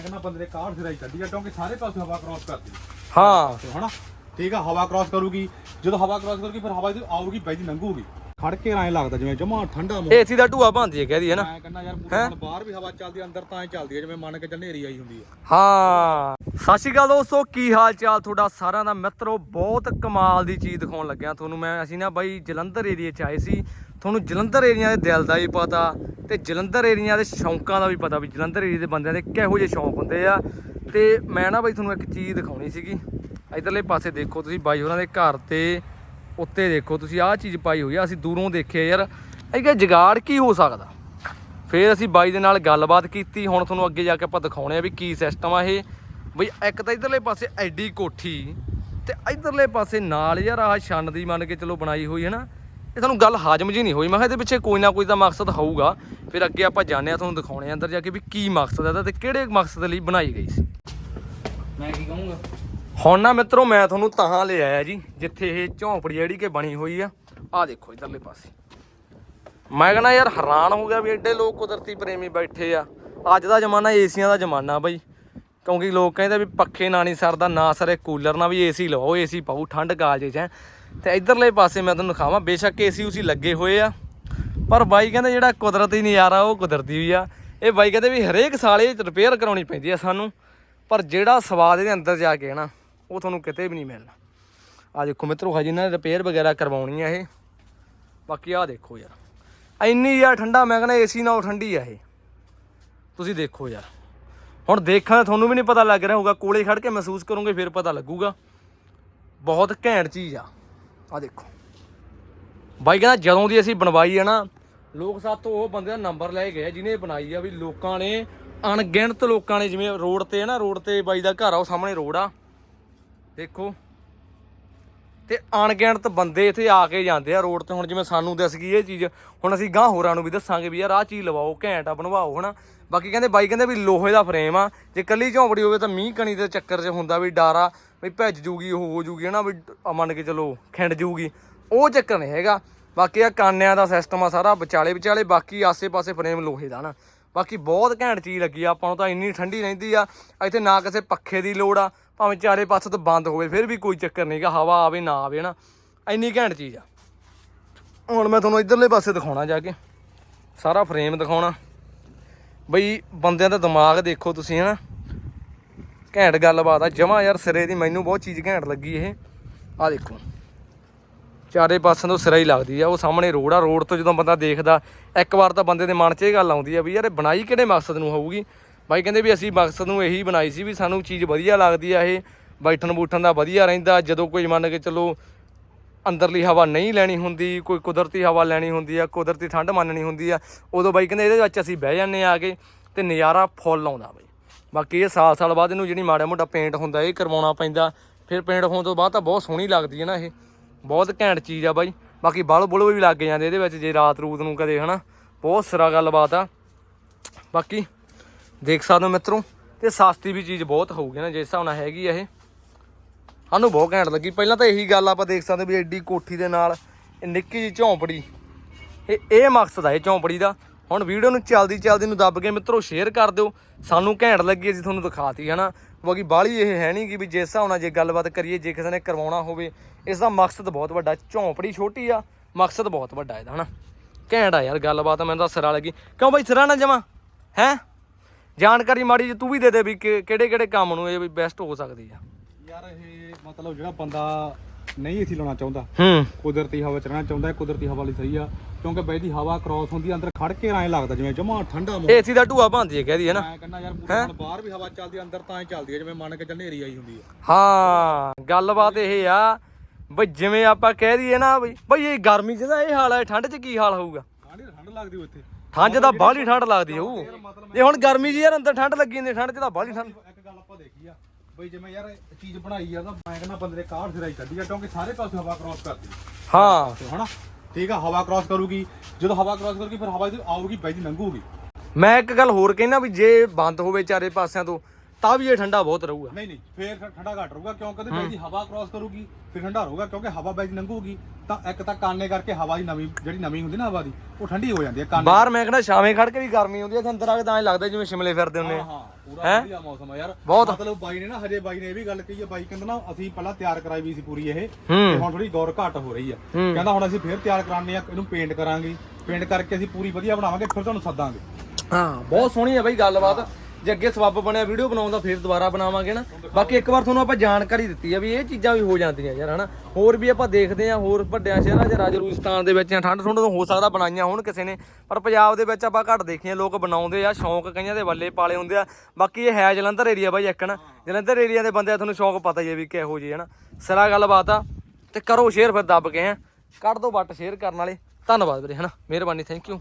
ਕਹਿੰਦਾ ਬੰਦੇ ਦੇ ਕਾਢ ਸਿਰਾਈ ਕੱਢੀ ਆ ਕਿਉਂਕਿ ਸਾਰੇ ਪਾਸੇ ਹਵਾ ਕ੍ਰਾਸ ਕਰਦੀ ਹਾਂ। ਤੇ ਹਨਾ? ਠੀਕ ਆ ਹਵਾ ਕ੍ਰਾਸ ਕਰੂਗੀ। ਜਦੋਂ ਹਵਾ ਕ੍ਰਾਸ ਕਰੂਗੀ ਫਿਰ ਹਵਾ ਜਦੋਂ ਆਊਗੀ ਬੈਜੀ ਲੰਘੂਗੀ। ਖੜ ਕੇ ਐਂ ਲੱਗਦਾ ਜਿਵੇਂ ਜਮਾ ਠੰਡਾ ਮੌਸਮ। ਏਸੀ ਦਾ ਢੂਆ ਭੰਦੀ ਹੈ ਕਹਦੀ ਹੈ ਨਾ। ਮੈਂ ਕਹਿੰਦਾ ਯਾਰ ਪੂਰਾ ਹੁਣ ਬਾਹਰ ਵੀ ਹਵਾ ਚੱਲਦੀ ਅੰਦਰ ਤਾਂ ਐ ਚੱਲਦੀ ਹੈ ਜਿਵੇਂ ਮੰਨ ਕੇ ਚੱਲ ਹਨੇਰੀ ਆਈ ਹੁੰਦੀ ਹੈ ਹਾਂ। ਸਤਿ ਸ਼੍ਰੀ ਅਕਾਲ ਦੋਸਤੋ ਕੀ ਹਾਲ ਚਾਲ ਤੁਹਾਡਾ ਸਾਰਿਆਂ ਦਾ? ਮਿੱਤਰੋ ਬਹੁਤ ਕਮਾਲ ਦੀ ਚੀਜ਼ ਦਿਖਾਉਣ ਲੱਗਿਆ ਤੁਹਾਨੂੰ ਮੈਂ। ਅਸੀਂ ਨਾ ਬਾਈ ਜਲੰਧਰ ਏਰੀਆ 'ਚ ਆਏ ਸੀ। ਤੁਹਾਨੂੰ ਜਲੰਧਰ ਏਰੀਆ ਦੇ ਦਿਲ ਦਾ ਵੀ ਪਤਾ ਤੇ ਜਲੰਧਰ ਏਰੀਆ ਦੇ ਸ਼ੌਂਕਾਂ ਦਾ ਵੀ ਪਤਾ ਵੀ ਜਲੰਧਰ ਏਰੀਆ ਦੇ ਬੰਦਿਆਂ ਦੇ ਕਿਹੋ ਜਿਹੇ ਸ਼ੌਂਕ ਹੁੰਦੇ ਆ। ਤੇ ਮੈਂ ਨਾ ਬਾਈ ਤੁਹਾਨੂੰ ਇੱਕ ਚੀਜ਼ ਦਿਖਾਉਣੀ ਸੀਗੀ। ਇਧਰਲੇ ਪਾਸੇ ਦੇਖੋ ਤੁਸੀਂ ਬਾਈ ਹੋਰਾਂ ਦੇ ਘਰ ਤੇ ਉੱਤੇ ਦੇਖੋ, ਤੁਸੀਂ ਆਹ ਚੀਜ਼ ਪਾਈ ਹੋਈ ਆ, ਅਸੀਂ ਦੂਰੋਂ ਦੇਖਿਆ ਯਾਰ। ਇਹ ਕਿ ਜਗਾੜ ਕੀ ਹੋ ਸਕਦਾ? ਫਿਰ ਅਸੀਂ ਬਾਈ ਦੇ ਨਾਲ ਗੱਲਬਾਤ ਕੀਤੀ, ਹੁਣ ਤੁਹਾਨੂੰ ਅੱਗੇ ਜਾ ਕੇ ਆਪਾਂ ਦਿਖਾਉਣੇ ਆ ਵੀ ਕੀ ਸਿਸਟਮ ਆ ਇਹ। ਬਈ ਇੱਕ ਤਾਂ ਇਧਰਲੇ ਪਾਸੇ ਐਡੀ ਕੋਠੀ ਤੇ ਇਧਰਲੇ ਪਾਸੇ ਨਾਲ ਯਾਰ ਆਹ ਛੰਨ ਦੀ ਮੰਨ ਕੇ ਚਲੋ ਬਣਾਈ ਹੋਈ ਹੈ ਨਾ। ਇਹ ਤੁਹਾਨੂੰ ਗੱਲ ਹਾਜ਼ਮ ਜੀ ਨਹੀਂ ਹੋਈ। ਮੈਂ ਕਿਹਾ ਇਹਦੇ ਪਿੱਛੇ ਕੋਈ ਨਾ ਕੋਈ ਤਾਂ ਮਕਸਦ ਹੋਊਗਾ। ਫਿਰ ਅੱਗੇ ਆਪਾਂ ਜਾਣਿਆ ਤੁਹਾਨੂੰ ਦਿਖਾਉਣੇ ਆ ਅੰਦਰ ਜਾ ਕੇ ਵੀ ਕੀ ਮਕਸਦ ਹੈ ਇਹਦਾ ਤੇ ਕਿਹੜੇ ਮਕਸਦ ਲਈ ਬਣਾਈ ਗਈ ਸੀ। ਮੈਂ ਕੀ ਕਹੂੰਗਾ? ਹੁਣ ਨਾ ਮਿੱਤਰੋ, ਮੈਂ ਤੁਹਾਨੂੰ ਤਾਂ ਲੈ ਆਇਆ ਜੀ, ਜਿੱਥੇ ਇਹ ਝੌਂਪੜੀ ਜਿਹੜੀ ਕਿ ਬਣੀ ਹੋਈ ਆ। ਆਹ ਦੇਖੋ ਇਧਰਲੇ ਪਾਸੇ। ਮੈਂ ਕਹਿੰਦਾ ਯਾਰ ਹੈਰਾਨ ਹੋ ਗਿਆ ਵੀ ਐਡੇ ਲੋਕ ਕੁਦਰਤੀ ਪ੍ਰੇਮੀ ਬੈਠੇ ਆ। ਅੱਜ ਦਾ ਜ਼ਮਾਨਾ ਏਸੀਆਂ ਦਾ ਜ਼ਮਾਨਾ ਬਈ। ਕਿਉਂਕਿ ਲੋਕ ਕਹਿੰਦੇ ਵੀ ਪੱਖੇ ਨਾ ਨਹੀਂ ਸਰਦਾ, ਨਾ ਸਰੇ ਕੂਲਰ ਨਾਲ ਵੀ ਏਸੀ ਲਵਾਓ ਏਸੀ ਪਾਓ, ਠੰਡ ਕਾਲਜੇ ਚ ਹੈਂ। ਤੇ ਇਧਰਲੇ ਪਾਸੇ ਮੈਂ ਤੁਹਾਨੂੰ ਦਿਖਾਵਾਂ, ਬੇਸ਼ੱਕ ਏਸੀ ਉਸੀ ਲੱਗੇ ਹੋਏ ਆ। ਪਰ ਬਾਈ ਕਹਿੰਦੇ ਜਿਹੜਾ ਕੁਦਰਤੀ ਨਜ਼ਾਰਾ, ਉਹ ਕੁਦਰਤੀ ਵੀ ਆ। ਇਹ ਬਾਈ ਕਹਿੰਦੇ ਵੀ ਹਰੇਕ ਸਾਲ ਇਹ ਰਿਪੇਅਰ ਕਰਾਉਣੀ ਪੈਂਦੀ ਆ ਸਾਨੂੰ। ਪਰ ਜਿਹੜਾ ਸਵਾਦ ਇਹਦੇ ਅੰਦਰ ਜਾ ਕੇ ਨਾ ਉਹ ਤੁਹਾਨੂੰ ਕਿਤੇ ਵੀ ਨਹੀਂ ਮਿਲਣਾ। ਆ ਦੇਖੋ ਮਿੱਤਰੋ, ਹਜੇ ਇਹਨਾਂ ਨੇ ਰਿਪੇਅਰ ਵਗੈਰਾ ਕਰਵਾਉਣੀ ਆ ਇਹ। ਬਾਕੀ ਆ ਦੇਖੋ ਯਾਰ, ਇੰਨੀ ਯਾਰ ਠੰਡਾ, ਮੈਂ ਕਹਿੰਦਾ ਏਸੀ ਨਾਲੋਂ ਠੰਡੀ ਆ ਇਹ। ਤੁਸੀਂ ਦੇਖੋ ਯਾਰ। ਹੁਣ ਦੇਖਾਂ ਤੁਹਾਨੂੰ ਵੀ ਨਹੀਂ ਪਤਾ ਲੱਗ ਰਿਹਾ ਹੋਊਗਾ, ਕੋਲੇ ਖੜ ਕੇ ਮਹਿਸੂਸ ਕਰੋਗੇ, ਫਿਰ ਪਤਾ ਲੱਗੂਗਾ। ਬਹੁਤ ਘੈਂਟ ਚੀਜ਼ ਆ। ਆ ਦੇਖੋ। ਬਾਈ ਕਹਿੰਦਾ ਜਦੋਂ ਦੀ ਅਸੀਂ ਬਣਵਾਈ ਆ ਨਾ, ਲੋਕ ਸਾਤੋਂ ਉਹ ਬੰਦੇ ਦਾ ਨੰਬਰ ਲੈ ਗਏ ਆ ਜਿਹਨੇ ਬਣਾਈ ਆ ਵੀ ਲੋਕਾਂ ਨੇ ਅਣਗਿਣਤ ਲੋਕਾਂ ਨੇ, ਜਿਵੇਂ ਰੋਡ ਤੇ ਹੈ ਨਾ, ਰੋਡ ਤੇ ਬਾਈ ਦਾ ਘਰ ਆ, ਉਹ ਸਾਹਮਣੇ ਰੋਡ ਆ। ਦੇਖੋ। ਤੇ ਅਣਗਿਣਤ ਬੰਦੇ ਇੱਥੇ ਆ ਕੇ ਜਾਂਦੇ ਆ ਰੋਡ ਤੇ। ਹੁਣ ਜਿਵੇਂ ਸਾਨੂੰ ਦੱਸ ਗਈ ਇਹ ਚੀਜ਼, ਹੁਣ ਅਸੀਂ ਗਾਂ ਹੋਰਾਂ ਨੂੰ ਵੀ ਦੱਸਾਂਗੇ ਵੀ ਯਾਰ ਆਹ ਚੀਜ਼ ਲਵਾਓ, ਘੈਂਟ ਆ, ਬਣਵਾਓ, ਹਨਾ। ਬਾਕੀ ਕਹਿੰਦੇ ਬਾਈ ਕਹਿੰਦੇ ਵੀ ਲੋਹੇ ਦਾ ਫਰੇਮ ਆ। ਜੇ ਕੱਲੀ ਝੌਂਪੜੀ ਹੋਵੇ ਤਾਂ ਮੀਂਹ ਕਣੀ ਦੇ ਚੱਕਰ 'ਚ ਹੁੰਦਾ ਵੀ ਡਾਰਾ ਵੀ ਭੱਜ ਜੂਗੀ, ਉਹ ਹੋ ਜੂਗੀ, ਹਨਾ, ਵੀ ਮੰਨ ਕੇ ਚਲੋ ਖਿੰਡ ਜੂਗੀ। ਉਹ ਚੱਕਰ ਨਹੀਂ ਹੈਗਾ। ਬਾਕੀ ਆ ਕਾਨਿਆਂ ਦਾ ਸਿਸਟਮ ਆ ਸਾਰਾ ਵਿਚਾਲੇ ਵਿਚਾਲੇ ਬਾਕੀ ਆਸੇ-ਪਾਸੇ ਫਰੇਮ ਲੋਹੇ ਦਾ ਨਾ। ਬਾਕੀ ਬਹੁਤ ਘੈਂਟ ਚੀਜ਼ ਲੱਗੀ ਆ, ਆਪਾਂ ਨੂੰ ਤਾਂ ਇੰਨੀ ਠੰਡੀ ਰਹਿੰਦੀ ਆ, ਇੱਥੇ ਨਾ ਕਿਸੇ ਪੱਖੇ ਦੀ ਲੋੜ ਆ, ਭਾਵੇਂ ਚਾਰੇ ਪਾਸੇ ਤੋਂ ਬੰਦ ਹੋਵੇ, ਫਿਰ ਵੀ ਕੋਈ ਚੱਕਰ ਨਹੀਂਗਾ ਹਵਾ ਆਵੇ ਨਾ ਆਵੇ ਨਾ ਇੰਨੀ ਘੈਂਟ ਚੀਜ਼ ਆ। ਹੁਣ ਮੈਂ ਤੁਹਾਨੂੰ ਇਧਰਲੇ ਪਾਸੇ ਦਿਖਾਉਣਾ ਜਾ ਕੇ, ਸਾਰਾ ਫਰੇਮ ਦਿਖਾਉਣਾ। ਬਈ, ਬੰਦਿਆਂ ਦਾ ਦਿਮਾਗ ਦੇਖੋ ਤੁਸੀਂ, ਹਨਾ? ਘੈਂਟ ਗੱਲਬਾਤ ਆ, ਜਮਾ ਯਾਰ ਸਿਰੇ ਦੀ, ਮੈਨੂੰ ਬਹੁਤ ਚੀਜ਼ ਘੈਂਟ ਲੱਗੀ ਇਹ। ਆ ਦੇਖੋ। ਚਾਰੇ ਪਾਸਿਆਂ ਤੋਂ ਸਿਰਾ ਹੀ ਲੱਗਦੀ ਆ, ਉਹ ਸਾਹਮਣੇ ਰੋਡ ਆ, ਰੋਡ ਤੋਂ ਜਦੋਂ ਬੰਦਾ ਦੇਖਦਾ, ਇੱਕ ਵਾਰ ਤਾਂ ਬੰਦੇ ਦੇ ਮਨ 'ਚ ਇਹ ਗੱਲ ਆਉਂਦੀ ਆ ਵੀ ਯਾਰ ਇਹ ਬਣਾਈ ਕਿਹੜੇ ਮਕਸਦ ਨੂੰ ਹੋਊਗੀ? ਬਾਈ ਕਹਿੰਦੇ ਵੀ ਅਸੀਂ ਮਕਸਦ ਨੂੰ ਇਹੀ ਬਣਾਈ ਸੀ ਵੀ ਸਾਨੂੰ ਚੀਜ਼ ਵਧੀਆ ਲੱਗਦੀ ਆ ਇਹ, ਬੈਠਣ ਬੂਠਣ ਦਾ ਵਧੀਆ ਰਹਿੰਦਾ, ਜਦੋਂ ਕੋਈ ਮੰਨ ਕੇ ਚਲੋ ਅੰਦਰਲੀ ਹਵਾ ਨਹੀਂ ਲੈਣੀ ਹੁੰਦੀ, ਕੋਈ ਕੁਦਰਤੀ ਹਵਾ ਲੈਣੀ ਹੁੰਦੀ ਆ, ਕੁਦਰਤੀ ਠੰਡ ਮੰਨਣੀ ਹੁੰਦੀ ਆ, ਉਦੋਂ ਬਾਈ ਕਹਿੰਦੇ ਇਹਦੇ ਵਿੱਚ ਅਸੀਂ ਬਹਿ ਜਾਂਦੇ ਆ ਕੇ ਤੇ ਨਜ਼ਾਰਾ ਫੁੱਲ ਆਉਂਦਾ ਬਾਈ। ਬਾਕੀ ਇਹ ਸਾਲ ਸਾਲ ਬਾਅਦ ਇਹਨੂੰ ਜਿਹੜੀ ਮਾੜਾ ਮੋਟਾ ਪੇਂਟ ਹੁੰਦਾ, ਇਹ ਕਰਵਾਉਣਾ ਪੈਂਦਾ, ਫਿਰ ਪੇਂਟ ਹੋਣ ਤੋਂ ਬਾਅਦ ਤਾਂ ਬਹੁਤ ਸੋਹਣੀ ਲੱਗਦੀ ਹੈ ਨਾ ਇਹ। ਬਹੁਤ ਘੈਂਟ ਚੀਜ਼ ਆ ਬਾਈ। ਬਾਕੀ ਬਲ ਬੁਲ ਵੀ ਲੱਗ ਜਾਂਦੇ ਇਹਦੇ ਵਿੱਚ ਜੇ ਰਾਤ ਰੂਤ ਨੂੰ ਕਦੇ, ਹਨਾ। ਬਹੁਤ ਸਿਰਾ ਗੱਲਬਾਤ ਆ। ਬਾਕੀ ਦੇਖ ਸਕਦੇ ਹੋ ਮਿੱਤਰੋ, ਤੇ ਸਸਤੀ ਵੀ ਚੀਜ਼ ਬਹੁਤ ਹੋਊਗੀ ਨਾ ਜਿਸ ਹਿਸਾਬ ਨਾਲ ਹੈਗੀ ਆ ਇਹ। ਸਾਨੂੰ ਬਹੁਤ ਘੈਂਟ ਲੱਗੀ। ਪਹਿਲਾਂ ਤਾਂ ਇਹੀ ਗੱਲ ਆਪਾਂ ਦੇਖ ਸਕਦੇ ਵੀ ਐਡੀ ਕੋਠੀ ਦੇ ਨਾਲ ਇਹ ਨਿੱਕੀ ਜਿਹੀ ਝੌਂਪੜੀ। ਇਹ ਇਹ ਮਕਸਦ ਆ ਇਹ ਝੌਂਪੜੀ ਦਾ। ਹੁਣ ਵੀਡੀਓ ਨੂੰ ਚੱਲਦੀ ਚੱਲਦੀ ਨੂੰ ਦੱਬ ਕੇ ਮਿੱਤਰੋ, ਸ਼ੇਅਰ ਕਰ ਦਿਓ। ਸਾਨੂੰ ਘੈਂਟ ਲੱਗੀ, ਅਸੀਂ ਤੁਹਾਨੂੰ ਦਿਖਾਤੀ, ਹਨਾ। ਬਾਕੀ ਬਾਹਲੀ ਇਹ ਹੈ ਨਹੀਂ ਕਿ ਵੀ ਜਿਸ ਹਿਸਾਬ ਨਾਲ ਜੇ ਗੱਲਬਾਤ ਕਰੀਏ, ਜੇ ਕਿਸੇ ਨੇ ਕਰਵਾਉਣਾ ਹੋਵੇ ਇਸ ਦਾ ਮਕਸਦ ਬਹੁਤ ਵੱਡਾ, ਝੌਂਪੜੀ ਛੋਟੀ ਆ, ਮਕਸਦ ਬਹੁਤ ਵੱਡਾ ਇਹਦਾ, ਹਨਾ? ਘੈਂਟ ਆ ਯਾਰ ਗੱਲਬਾਤ, ਮੈਨੂੰ ਤਾਂ ਸਿਰਾ ਲੱਗੀ। ਕਿਉਂ ਬਾਈ ਸਿਰਾ ਨਾ ਜਮਾ? ਹੈ? ਜਾਣਕਾਰੀ ਮਾੜੀ ਜੀ ਤੂੰ ਵੀ ਦੇ ਦੇ ਵੀ ਕਿਹੜੇ ਕਿਹੜੇ ਕੰਮ ਨੂੰ ਇਹ ਵੀ ਬੈਸਟ ਹੋ ਸਕਦੀ ਆ। ਯਾਰ ਇਹ ਮਤਲਬ ਜਿਹੜਾ ਬੰਦਾ ਨਹੀਂ ਏਸੀ ਲਾਉਣਾ ਚਾਹੁੰਦਾ। ਹੂੰ। ਕੁਦਰਤੀ ਹਵਾ ਚ ਰਹਿਣਾ ਚਾਹੁੰਦਾ ਹੈ ਕੁਦਰਤੀ ਹਵਾ ਲਈ ਸਹੀ ਆ ਕਿਉਂਕਿ ਬਈ ਦੀ ਹਵਾ ਕ੍ਰਾਸ ਹੁੰਦੀ ਆ, ਅੰਦਰ ਖੜ ਕੇ ਐਂ ਲੱਗਦਾ ਜਿਵੇਂ ਜਮਾ ਠੰਡਾ ਮੌਸਮ। ਏਸੀ ਦਾ ਢੂਆ ਭੰਦੀ ਹੈ ਕਹਦੀ ਹੈ ਨਾ। ਮੈਂ ਕਹਿੰਦਾ ਯਾਰ ਪੂਰਾ ਹੁਣ ਬਾਹਰ ਵੀ ਹਵਾ ਚੱਲਦੀ ਆ, ਅੰਦਰ ਤਾਂ ਐਂ ਚੱਲਦੀ ਆ ਜਿਵੇਂ ਮੰਨ ਕੇ ਚੱਲ ਹਨੇਰੀ ਆਈ ਹੁੰਦੀ ਆ। ਹਾਂ ਗੱਲਬਾਤ ਇਹ ਆ ਬਈ ਜਿਵੇਂ ਆਪਾਂ ਕਹਿ ਦਈਏ ਨਾ ਬਈ ਬਈ ਇਹ ਗਰਮੀ 'ਚ ਤਾਂ ਇਹ ਹਾਲ ਹੈ ਠੰਡ 'ਚ ਕੀ ਹਾਲ ਹੋਊਗਾ? ਕਾਹਦੀ ਠੰਡ ਲੱਗਦੀ ਉਹ ਇੱਥੇ ਠੰਡ 'ਚ ਤਾਂ ਬਾਹਲੀ ਠੰਡ ਲੱਗਦੀ ਹੋਊ। ਜੇ ਹੁਣ ਗਰਮੀ 'ਚ ਯਾਰ ਅੰਦਰ ਠੰਡ ਲੱਗੀ ਜਾਂਦੀ ਠੰਡ 'ਚ ਤਾਂ ਬਾਹਲੀ ਠੰਡ ਇੱਕ ਗੱਲ ਆਪਾਂ ਦੇਖੀ ਆ ਬਈ ਜਿਵੇਂ ਯਾਰ ਚੀਜ਼ ਬਣਾਈ ਆ ਤਾਂ ਮੈਂ ਕਹਿੰਦਾ ਬੰਦੇ ਦੇ ਕਾਢ ਸਿਰਾਈ ਕੱਢੀ ਆ ਕਿਉਂਕਿ ਸਾਰੇ ਪਾਸੇ ਹਵਾ ਕ੍ਰਾਸ ਕਰਦੀ ਹਾਂ। ਤੇ ਹਨਾ? ਠੀਕ ਆ ਹਵਾ ਕ੍ਰਾਸ ਕਰੂਗੀ। ਜਦੋਂ ਹਵਾ ਕ੍ਰਾਸ ਕਰੂਗੀ ਫਿਰ ਹਵਾ ਜਦੋਂ ਆਊਗੀ ਬੈਜੀ ਲੰਘੂਗੀ। ਮੈਂ ਇੱਕ ਗੱਲ ਹੋਰ ਕਹਿਣਾ ਵੀ ਜੇ ਬੰਦ ਹੋਵੇ ਚਾਰੇ ਪਾਸਿਆਂ ਤੋਂ ਤਾਂ ਵੀ ਇਹ ਠੰਡਾ ਬਹੁਤ ਰਹੂਗਾ। ਨਹੀਂ ਨਹੀਂ ਫੇਰ ਠੰਡਾ ਘੱਟ ਰਹੂਗਾ ਕਿਉਂ? ਕਹਿੰਦੇ ਬਾਈ ਦੀ ਹਵਾ ਕ੍ਰਾਸ ਕਰੂਗੀ ਫਿਰ ਠੰਡਾ ਰਹੂਗਾ ਕਿਉਂਕਿ ਹਵਾ ਬਾਈ ਦੀ ਲੰਘੂਗੀ। ਤਾਂ ਇੱਕ ਤਾਂ ਕਾਨੇ ਕਰਕੇ ਹਵਾ ਦੀ ਨਵੀਂ ਜਿਹੜੀ ਨਵੀਂ ਹੁੰਦੀ ਨਾ ਹਵਾ ਦੀ ਉਹ ਠੰਡੀ ਹੋ ਜਾਂਦੀ ਹੈ ਕਾਨੇ ਬਾਹਰ ਮੈਂ ਕਹਿੰਦਾ ਛਾਵੇਂ ਖੜ ਕੇ ਵੀ ਗਰਮੀ ਹੁੰਦੀ ਹੈ ਤੇ ਅੰਦਰ ਆ ਕੇ ਤਾਂ ਐਂ ਲੱਗਦਾ ਜਿਵੇਂ ਸ਼ਿਮਲੇ ਫਿਰਦੇ ਹੁੰਦੇ ਹਾਂ ਹਾਂ ਪੂਰਾ ਵਧੀਆ ਮੌਸਮ ਆ ਯਾਰ। ਬਹੁਤ। ਮਤਲਬ ਬਾਈ ਨੇ ਨਾ ਹਜੇ ਬਾਈ ਨੇ ਇਹ ਵੀ ਗੱਲ ਕਹੀ ਹੈ ਬਾਈ ਕਹਿੰਦਾ ਨਾ ਅਸੀਂ ਪਹਿਲਾਂ ਤਿਆਰ ਕਰਾਈ ਵੀ ਸੀ ਪੂਰੀ ਇਹ ਤੇ ਹੁਣ ਥੋੜੀ ਗੌਰ ਘੱਟ ਹੋ ਰਹੀ ਹੂੰ। ਕਹਿੰਦਾ ਹੁਣ ਅਸੀਂ ਫੇਰ ਤਿਆਰ ਕਰਾਉਂਦੇ ਆ ਇਹਨੂੰ ਪੇਂਟ ਕਰਾਂਗੇ। ਪੇਂਟ ਕਰਕੇ ਅਸੀਂ ਪੂਰੀ ਵਧੀਆ ਬਣਾਵਾਂਗੇ ਫਿਰ ਤੁਹਾਨੂੰ ਸੱਦਾਂਗੇ। ਹਾਂ ਬਹੁਤ ਸੋਹਣੀ ਹੈ ਬਈ ਗੱਲਬਾਤ। ਜੇ ਅੱਗੇ ਸਬੱਬ ਬਣਿਆ ਵੀਡੀਓ ਬਣਾਉਣ ਦਾ ਫੇਰ ਦੁਬਾਰਾ ਬਣਾਵਾਂਗੇ ਨਾ। ਬਾਕੀ ਇੱਕ ਵਾਰ ਤੁਹਾਨੂੰ ਆਪਾਂ ਜਾਣਕਾਰੀ ਦਿੱਤੀ ਆ ਵੀ ਇਹ ਚੀਜ਼ਾਂ ਵੀ ਹੋ ਜਾਂਦੀਆਂ ਯਾਰ, ਹਨਾ? ਹੋਰ ਵੀ ਆਪਾਂ ਦੇਖਦੇ ਆ ਹੋਰ ਵੱਡਿਆਂ ਸ਼ਹਿਰਾਂ 'ਚ ਰਾਜਸਥਾਨ ਦੇ ਵਿੱਚ ਜਾਂ ਠੰਡ ਠੁੰਡ ਤੋਂ ਹੋ ਸਕਦਾ ਬਣਾਈਆਂ ਹੋਣ ਕਿਸੇ ਨੇ, ਪਰ ਪੰਜਾਬ ਦੇ ਵਿੱਚ ਆਪਾਂ ਘੱਟ ਦੇਖੀਆਂ, ਲੋਕ ਬਣਾਉਂਦੇ ਆ, ਸ਼ੌਂਕ ਕਈਆਂ ਦੇ ਵੱਲੇ ਪਾਲੇ ਹੁੰਦੇ ਆ। ਬਾਕੀ ਇਹ ਹੈ ਜਲੰਧਰ ਏਰੀਆ ਬਾਈ ਇੱਕ ਨਾ ਜਲੰਧਰ ਏਰੀਆ ਦੇ ਬੰਦਿਆਂ ਤੁਹਾਨੂੰ ਸ਼ੌਂਕ ਪਤਾ ਹੀ ਹੈ ਵੀ ਕਿਹੋ ਜਿਹੇ, ਹਨਾ? ਸਿਰਾ ਗੱਲਬਾਤ ਆ, ਤੇ ਕਰੋ ਸ਼ੇਅਰ ਫਿਰ ਦੱਬ ਕੇ, ਹੈ? ਕੱਢ ਦੋ ਬੱਟ ਸ਼ੇਅਰ ਕਰਨ ਵਾਲੇ। ਧੰਨਵਾਦ ਵੀਰੇ, ਹਨਾ? ਮਿਹਰਬਾਨੀ ਥੈਂਕ ਯੂ